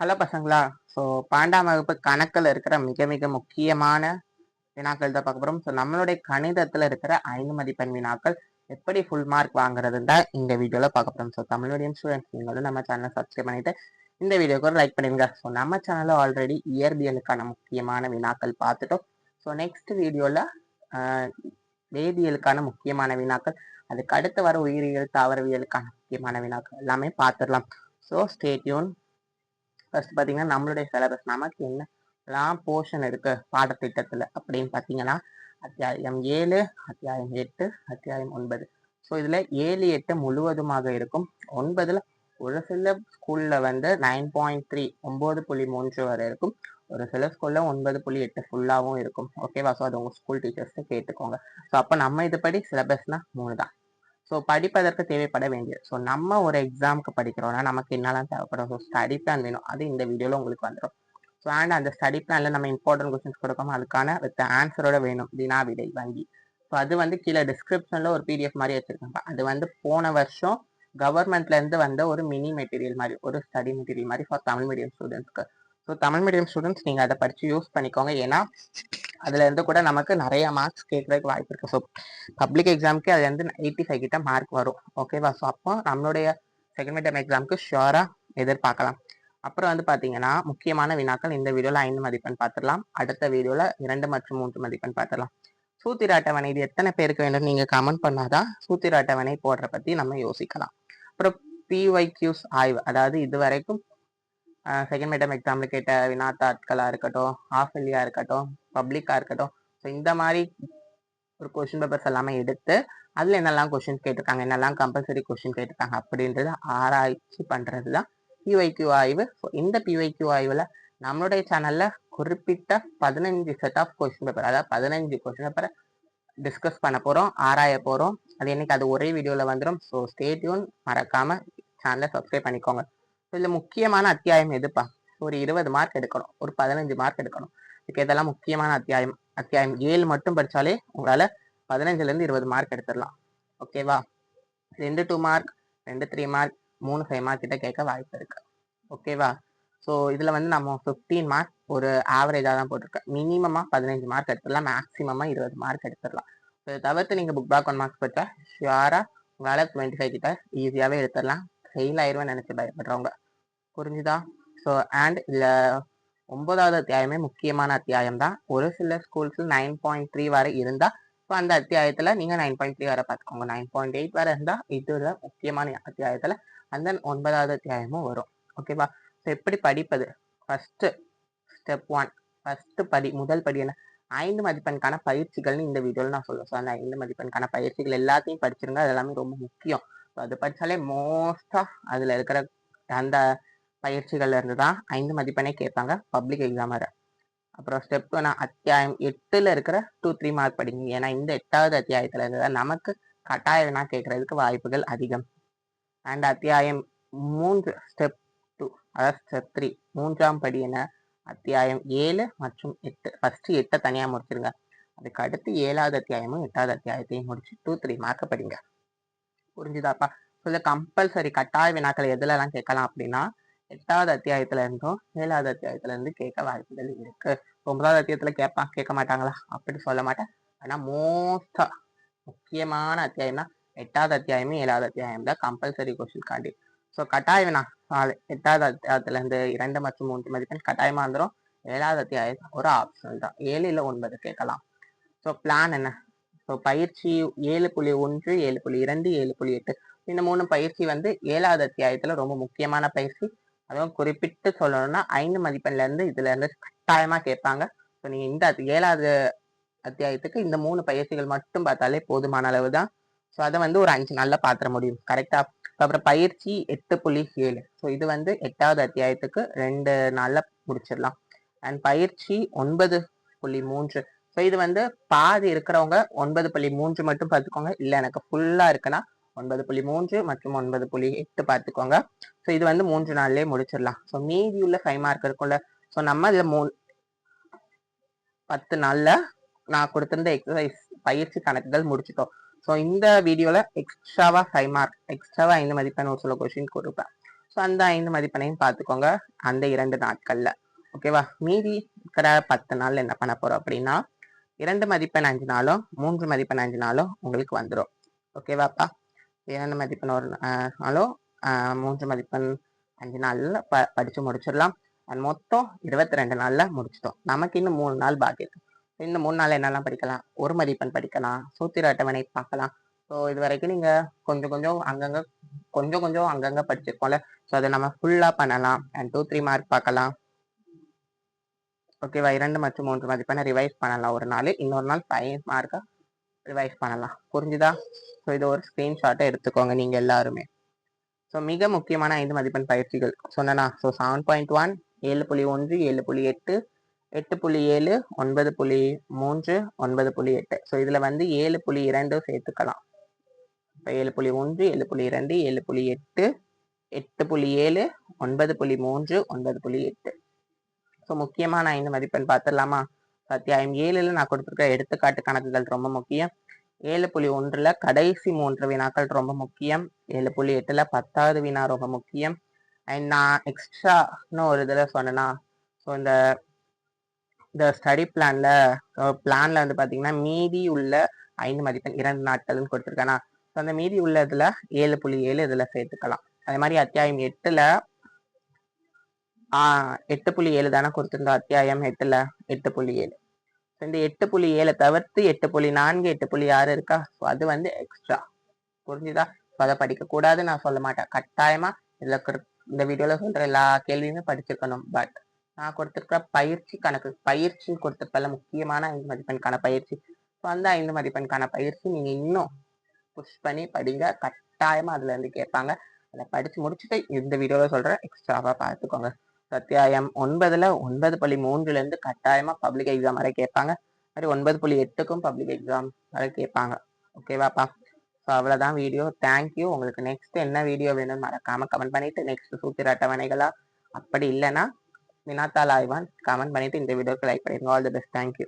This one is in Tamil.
ஹலோ பசங்களா. ஸோ பன்னெண்டாம் வகுப்பு கணக்கில் இருக்கிற மிக மிக முக்கியமான வினாக்கள் தான் பார்க்க போகிறோம் ஸோ நம்மளுடைய கணிதத்தில் இருக்கிற ஐந்து மதிப்பெண் வினாக்கள் எப்படி ஃபுல் மார்க் வாங்குறதுன்னு தான் இந்த வீடியோவில் பார்க்க போகிறோம் ஸோ தமிழ் மீடியம் ஸ்டூடெண்ட்ஸ் நீங்களும் நம்ம சேனலை சப்ஸ்கிரைப் பண்ணிட்டு இந்த வீடியோக்கு ஒரு லைக் பண்ணிடுங்க. ஸோ நம்ம சேனலில் ஆல்ரெடி இயற்பியலுக்கான முக்கியமான வினாக்கள் பார்த்துட்டோம். ஸோ நெக்ஸ்ட் வீடியோவில் வேதியியலுக்கான முக்கியமான வினாக்கள் அதுக்கு அடுத்து வர உயிரியல் தாவரவியலுக்கான முக்கியமான வினாக்கள் எல்லாமே பார்த்துடலாம். ஸோ ஸ்டேட்யூன் ஃபர்ஸ்ட் பார்த்தீங்கன்னா நம்மளுடைய சிலபஸ் நமக்கு என்னலாம் போர்ஷன் இருக்கு பாடத்திட்டத்தில் அப்படின்னு பார்த்தீங்கன்னா அத்தியாயம் ஏழு அத்தியாயம் எட்டு அத்தியாயம் ஒன்பது. ஸோ இதில் ஏழு எட்டு முழுவதுமாக இருக்கும். ஒன்பதில் ஒரு சில ஸ்கூலில் வந்து நைன் பாயிண்ட் த்ரீ ஒம்பது புள்ளி மூன்று வரை இருக்கும். ஒரு சில ஸ்கூலில் ஒன்பது புள்ளி எட்டு ஃபுல்லாகவும் இருக்கும். ஓகேவா ஸோ அது உங்கள் ஸ்கூல் டீச்சர்ஸ்ட்டு கேட்டுக்கோங்க. ஸோ அப்போ நம்ம இதுபடி சிலபஸ்னால் மூணு தான் ஸோ படிப்பதற்கு தேவைப்பட வேண்டியது. ஸோ நம்ம ஒரு எக்ஸாமுக்கு படிக்கிறோம்னா நமக்கு என்னெல்லாம் தேவைப்படும்? ஸோ ஸ்டடி பிளான் வேணும். அது இந்த வீடியோவில் உங்களுக்கு வந்துடும் ஸோ அண்ட் அந்த ஸ்டடி பிளானில் நம்ம இம்பார்ட்டன்ட் கொஸ்டின்ஸ் கொடுக்கணும் அதுக்கான வித் ஆன்சரோட வேணும். தினா விடை வங்கி. ஸோ அது வந்து கீழே டிஸ்கிரிப்ஷனில் ஒரு பிடிஎஃப் மாதிரி வச்சுருக்காங்க. அது வந்து போன வருஷம் கவர்மெண்ட்லேருந்து வந்த ஒரு மினி மெட்டீரியல் மாதிரி ஒரு ஸ்டடி மெட்டீரியல் மாதிரி ஃபார் தமிழ் மீடியம் ஸ்டூடெண்ட்ஸ்க்கு ஸோ தமிழ் மீடியம் ஸ்டூடெண்ட்ஸ் நீங்கள் அதை படித்து யூஸ் பண்ணிக்கோங்க. ஏன்னா அதுலேருந்து கூட நமக்கு நிறைய மார்க்ஸ் கேட்கறதுக்கு வாய்ப்பு இருக்கு. ஸோ பப்ளிக் எக்ஸாமுக்கு அது வந்து எயிட்டி ஃபைவ் கிட்ட மார்க் வரும். ஓகேவா ஸோ அப்போ நம்மளுடைய செகண்ட் மீடியம் எக்ஸாமுக்கு ஷுவராக எதிர்பார்க்கலாம். அப்புறம் வந்து பார்த்தீங்கன்னா முக்கியமான வினாக்கள் இந்த வீடியோவில் ஐந்து மதிப்பெண் பார்த்துடலாம். அடுத்த வீடியோவில் இரண்டு மற்றும் மூன்று மதிப்பெண் பார்த்துடலாம். சூத்திர அட்டவணை இது எத்தனை பேருக்கு வேண்டும் நீங்கள் கமெண்ட் பண்ணாதான் சூத்திர அட்டவணை போடுற பற்றி நம்ம யோசிக்கலாம். அப்புறம் பிஒய்கியூஸ் ஆய்வு. அதாவது இது வரைக்கும் செகண்ட் மேடம் எக்ஸாமில் கேட்ட வினாத்தாட்களா இருக்கட்டும் ஹாஃப் இருக்கட்டும் பப்ளிக்காக இருக்கட்டும். ஸோ இந்த மாதிரி ஒரு கொஷின் பேப்பர்ஸ் எல்லாமே எடுத்து அதில் என்னெல்லாம் கொஷின் கேட்டிருக்காங்க என்னெல்லாம் கம்பல்சரி கொஷின் கேட்டிருக்காங்க அப்படின்றத ஆராய்ச்சி பண்ணுறது தான் பிஒய்கியூ ஆய்வு. ஸோ இந்த பிஒய்கியூ ஆய்வில் நம்மளுடைய சேனலில் குறிப்பிட்ட பதினஞ்சு செட் ஆஃப் கொஷின் பேப்பர் அதாவது பதினஞ்சு கொஷின் பேப்பரை டிஸ்கஸ் பண்ண போகிறோம் ஆராய போகிறோம் அது என்னைக்கு அது ஒரே வீடியோவில் வந்துடும் ஸோ ஸ்டேட்யூன் மறக்காம சேனலை சப்ஸ்கிரைப் பண்ணிக்கோங்க. இதுல முக்கியமான அத்தியாயம் எதுப்பா? ஒரு இருபது மார்க் எடுக்கணும். ஒரு பதினஞ்சு மார்க் எடுக்கணும். இதுக்கு இதெல்லாம் முக்கியமான அத்தியாயம் அத்தியாயம் ஏழு மட்டும் படிச்சாலே உங்களால பதினஞ்சுல இருந்து இருபது மார்க் எடுத்துடலாம். ஓகேவா ரெண்டு டூ மார்க் ரெண்டு த்ரீ மார்க் மூணு ஃபைவ் மார்க் கிட்ட கேட்க வாய்ப்பு இருக்கு. ஓகேவா ஸோ இதில் வந்து நம்ம ஃபிஃப்டீன் மார்க் ஒரு ஆவரேஜாக தான் போட்டிருக்கேன் மினிமமாக பதினஞ்சு மார்க் எடுத்துடலாம். மேக்ஸிமமாக இருபது மார்க் எடுத்துடலாம். இதை தவிர்த்து நீங்கள் புக் பேக் ஒன் மார்க்ஸ் படிச்சா ஷியாரா உங்களால் டுவெண்ட்டி ஃபைவ் கிட்ட ஈஸியாகவே எடுத்துடலாம். ஃபெயில் ஆயிடுவேன் நினச்சி பயப்படுறவங்க. புரிஞ்சுதா? ஸோ அண்ட் இல்லை ஒன்பதாவது அத்தியாயமே முக்கியமான அத்தியாயம் தான் ஒரு சில ஸ்கூல்ஸில் நைன் பாயிண்ட் த்ரீ வரை இருந்தால் இப்போ அந்த அத்தியாயத்தில் நீங்கள் நைன் பாயிண்ட் த்ரீ வரை பார்த்துக்கோங்க. நைன் பாயிண்ட் எயிட் வரை இருந்தால் இதில் முக்கியமான அத்தியாயத்தில் அந்த ஒன்பதாவது அத்தியாயமும் வரும். ஓகேவா ஸோ எப்படி படிப்பது? ஃபஸ்ட்டு ஸ்டெப் ஒன் ஃபஸ்ட்டு படி முதல் படி என்ன? ஐந்து மதிப்பெண்கான பயிற்சிகள்னு இந்த வீடியோவில் நான் சொல்லுவேன் ஸோ அந்த ஐந்து மதிப்பெண்கான பயிற்சிகள் எல்லாத்தையும் படிச்சிருங்க அது எல்லாமே ரொம்ப முக்கியம். ஸோ அது படித்தாலே மோஸ்ட்டாக அதில் இருக்கிற அந்த பயிற்சிகள்ல இருந்து தான் ஐந்து மதிப்பெண்ணே கேட்பாங்க பப்ளிக் எக்ஸாம் வர. அப்புறம் ஸ்டெப் நான் அத்தியாயம் எட்டுல இருக்கிற டூ த்ரீ மார்க் படிங்க. ஏன்னா இந்த எட்டாவது அத்தியாயத்துல இருந்து தான் நமக்கு கட்டாய வினா கேட்கறதுக்கு வாய்ப்புகள் அதிகம். அண்ட் அத்தியாயம் மூன்று ஸ்டெப் டூ அதாவது ஸ்டெப் த்ரீ மூன்றாம் படி என்ன? அத்தியாயம் ஏழு மற்றும் எட்டு. ஃபர்ஸ்ட் எட்டை தனியா முடிச்சிருங்க. அதுக்கு அடுத்து ஏழாவது அத்தியாயமும் எட்டாவது அத்தியாயத்தையும் முடிச்சு டூ த்ரீ மார்க் படிங்க. புரிஞ்சுதாப்பா? ஸோ கம்பல்சரி கட்டாய வினாக்கள் எதுலலாம் கேட்கலாம் அப்படின்னா எட்டாவது அத்தியாயத்துல இருந்தும் ஏழாவது அத்தியாயத்துல இருந்து கேட்க வாய்ப்புகள் இருக்கு. ஒன்பதாவது அத்தியாயத்துல கேட்பான் கேட்க மாட்டாங்களா? அப்படி சொல்ல மாட்டேன். ஆனா மோஸ்டா முக்கியமான அத்தியாயம்னா எட்டாவது அத்தியாயமே ஏழாவது அத்தியாயம் தான் கம்பல்சரி கொஸ்டின் காண்டி. ஸோ கட்டாயம்னா நாலு எட்டாவது அத்தியாயத்துல இருந்து இரண்டு மற்றும் மூன்று மதிப்பெண் கட்டாயமா வந்துடும் ஏழாவது அத்தியாயம் ஒரு ஆப்ஷன் தான். ஏழு இல்லை ஒன்பது கேட்கலாம். ஸோ பிளான் என்ன? ஸோ பயிற்சி ஏழு புள்ளி ஒன்று ஏழு புள்ளி இரண்டு ஏழு புள்ளி எட்டு. இந்த மூணு பயிற்சி வந்து ஏழாவது அத்தியாயத்துல ரொம்ப முக்கியமான பயிற்சி. அதுவும் குறிப்பிட்டு சொல்லணும்னா ஐந்து மதிப்பெண்ல இருந்து இதுல இருந்து கட்டாயமா கேட்பாங்க. ஸோ நீங்க இந்த ஏழாவது அத்தியாயத்துக்கு இந்த மூணு பயிற்சிகள் மட்டும் பார்த்தாலே போதுமான அளவு தான். ஸோ அதை வந்து ஒரு அஞ்சு நாளில் பாத்திர முடியும். கரெக்டா அப்புறம் பயிற்சி எட்டு புள்ளி ஏழு. ஸோ இது வந்து எட்டாவது அத்தியாயத்துக்கு ரெண்டு நாளில் முடிச்சிடலாம். அண்ட் பயிற்சி ஒன்பது புள்ளி மூன்று. ஸோ இது வந்து பாதி இருக்கிறவங்க ஒன்பது புள்ளி மூன்று மட்டும் பார்த்துக்கோங்க. இல்லை எனக்கு ஃபுல்லாக இருக்குன்னா ஒன்பது புள்ளி மூன்று மற்றும் ஒன்பது புள்ளி எட்டு பார்த்துக்கோங்க. ஸோ இது வந்து மூன்று நாள்லேயே முடிச்சிடலாம். ஸோ மீதி உள்ள ஃபைவ் மார்க் இருக்கும்ல. ஸோ நம்ம இதில் மூ பத்து நாளில் நான் கொடுத்துருந்த எக்ஸசைஸ் பயிற்சி கணக்குகள் முடிச்சிட்டோம். ஸோ இந்த வீடியோவில் எக்ஸ்ட்ராவாக ஃபைவ் மார்க் எக்ஸ்ட்ராவாக ஐந்து மதிப்பெண் ஒரு சில கொஷின் கொடுப்பேன். ஸோ அந்த ஐந்து மதிப்பெண்ணையும் பார்த்துக்கோங்க அந்த இரண்டு நாட்களில். ஓகேவா மீதி இருக்கிற பத்து நாள் என்ன பண்ண போகிறோம் அப்படின்னா இரண்டு மதிப்பெண் அஞ்சு நாளும் மூன்று மதிப்பெண் அஞ்சு நாளும் உங்களுக்கு வந்துடும் ஓகேவாப்பா இரண்டு மதிப்பெண் ஒரு நாளோ நாளும் மூன்று மதிப்பெண் அஞ்சு நாளில் ப படித்து முடிச்சிடலாம். அண்ட் மொத்தம் இருபத்தி ரெண்டு நாளில் முடிச்சிட்டோம். நமக்கு இன்னும் மூணு நாள் பாக்கி இருக்கு. இந்த மூணு நாள் என்னெல்லாம் படிக்கலாம்? ஒரு மதிப்பெண் படிக்கலாம். சூத்திர அட்டவணை பார்க்கலாம் ஸோ இது வரைக்கும் நீங்கள் கொஞ்சம் கொஞ்சம் அங்கங்கே கொஞ்சம் கொஞ்சம் அங்கங்கே படிச்சிருக்கோம்ல. ஸோ அதை நம்ம ஃபுல்லாக பண்ணலாம். அண்ட் டூ த்ரீ மார்க் பார்க்கலாம் ஓகேவா இரண்டு மற்றும் மூன்று மதிப்பெண்ணை ரிவைஸ் பண்ணலாம். ஒரு நாள் இன்னொரு நாள் ஃபைவ் மார்க்காக ரிவைஸ் பண்ணலாம். புரிஞ்சுதா? ஸோ இது ஒரு ஸ்க்ரீன்ஷாட்டை எடுத்துக்கோங்க நீங்கள் எல்லாருமே. ஸோ மிக முக்கியமான ஐந்து மதிப்பெண் பயிற்சிகள். சொன்னனா? ஸோ செவன் பாயிண்ட் ஒன் ஏழு புள்ளி ஒன்று ஏழு புள்ளி எட்டு எட்டு புள்ளி ஏழு ஒன்பது புள்ளி மூன்று ஒன்பது புள்ளி எட்டு. ஸோ இதில் வந்து ஏழு புள்ளி இரண்டு சேர்த்துக்கலாம். இப்போ ஏழு புள்ளி ஒன்று ஏழு புள்ளி இரண்டு ஏழு புள்ளி எட்டு எட்டு புள்ளி ஏழு ஒன்பது புள்ளி மூன்று ஒன்பது புள்ளி எட்டு. ஸோ முக்கியமான ஐந்து மதிப்பெண் பார்த்துடலாமா? அத்தியாயம் ஏழுல நான் கொடுத்துருக்க எடுத்துக்காட்டு கணக்குகள் ரொம்ப முக்கியம். ஏழு புள்ளி ஒன்றுல கடைசி மூன்று வினாக்கள் ரொம்ப முக்கியம். ஏழு புள்ளி எட்டுல பத்தாவது வினா ரொம்ப முக்கியம். அண்ட் நான் எக்ஸ்ட்ரான்னு ஒரு இதில் சொன்னேன்னா ஸோ இந்த இந்த ஸ்டடி பிளான்ல பிளான்ல வந்து பார்த்தீங்கன்னா மீதி உள்ள ஐந்து மதிப்பெண் இரண்டு நாட்கள்னு கொடுத்துருக்கேன்னா ஸோ அந்த மீதி உள்ள இதில் ஏழு புள்ளி ஏழு இதில் சேர்த்துக்கலாம். அதே மாதிரி அத்தியாயம் எட்டுல ஆஹ் எட்டு புள்ளி ஏழு தானே கொடுத்துருந்தோம் அத்தியாயம் எட்டுல? எட்டு புள்ளி ஏழு. இந்த எட்டு புள்ளி ஏழை தவிர்த்து எட்டு புள்ளி நான்கு எட்டு புள்ளி ஆறு இருக்கா? ஸோ அது வந்து எக்ஸ்ட்ரா புரிஞ்சுதா? ஸோ அதை படிக்க கூடாதுன்னு நான் சொல்ல மாட்டேன். கட்டாயமா இதுல இந்த வீடியோல சொல்ற எல்லா கேள்வியுமே படிச்சிருக்கணும். பட் நான் கொடுத்துருக்க பயிற்சி கணக்கு பயிற்சி கொடுத்துருப்பல முக்கியமான ஐந்து மதிப்பெண்கான பயிற்சி. ஸோ அந்த ஐந்து மதிப்பெண்கான பயிற்சி நீங்க இன்னும் புஷ் பண்ணி படிங்க. கட்டாயமா அதுல இருந்து கேட்பாங்க. அதை படிச்சு முடிச்சுட்டு இந்த வீடியோல சொல்ற எக்ஸ்ட்ராவா பார்த்துக்கோங்க. அத்தியாயம் ஒன்பதுல ஒன்பது புள்ளி மூன்றுல இருந்து கட்டாயமா பப்ளிக் எக்ஸாம் வரை கேட்பாங்க. மாதிரி ஒன்பது புள்ளி எட்டுக்கும் பப்ளிக் எக்ஸாம் வரை கேட்பாங்க. ஓகேவாப்பா ஸோ அவ்வளோதான் வீடியோ தேங்க்யூ உங்களுக்கு நெக்ஸ்ட் என்ன வீடியோ வேணும்னு மறக்காம கமெண்ட் பண்ணிட்டு நெக்ஸ்ட் சூத்திர அட்டவணைகளா அப்படி இல்லைன்னா வினாத்தாள் ஆய்வான் கமெண்ட் பண்ணிட்டு இந்த வீடியோக்கு லைக் பண்ணிருங்க ஆல் தி பெஸ்ட் தேங்க்யூ